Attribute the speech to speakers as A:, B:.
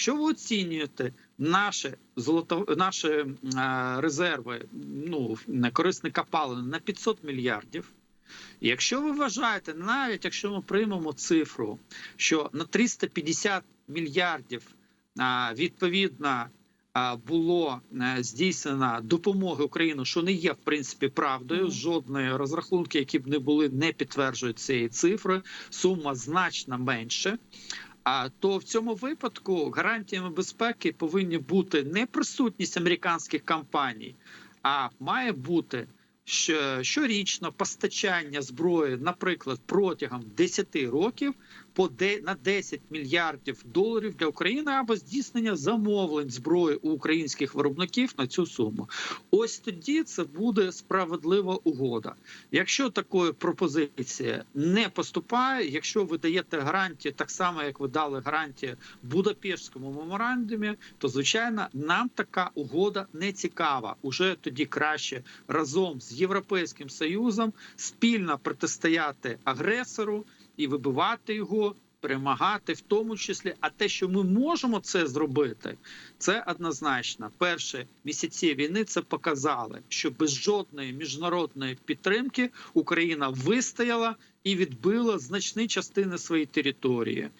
A: якщо ви оцінюєте наші золото, наші е, резерви, ну на корисні копалини на 500 мільярдів. Якщо ви вважаєте, навіть якщо ми приймемо цифру, що на 350 мільярдів а, відповідно а, було е, здійснено допомоги Україні, що не є в принципі правдою. Жодної розрахунки, які б не були, не підтверджують цієї цифри. Сума значно менше. А то в цьому випадку гарантіями безпеки повинні бути не присутність американських компаній, а має бути що- щорічно постачання зброї, наприклад, протягом 10 років по на 10 мільярдів доларів для України або здійснення замовлень зброї у українських виробників на цю суму. Ось тоді це буде справедлива угода. Якщо такої пропозиції не поступає, якщо ви даєте гарантії, так само як ви дали гарантії Будапештському меморандумі, то звичайно нам така угода не цікава. Уже тоді краще разом з Європейським Союзом спільно протистояти агресору і вибивати його. Перемагати в тому числі, а те, що ми можемо це зробити, це однозначно. Перші місяці війни це показали, що без жодної міжнародної підтримки Україна вистояла і відбила значні частини своєї території.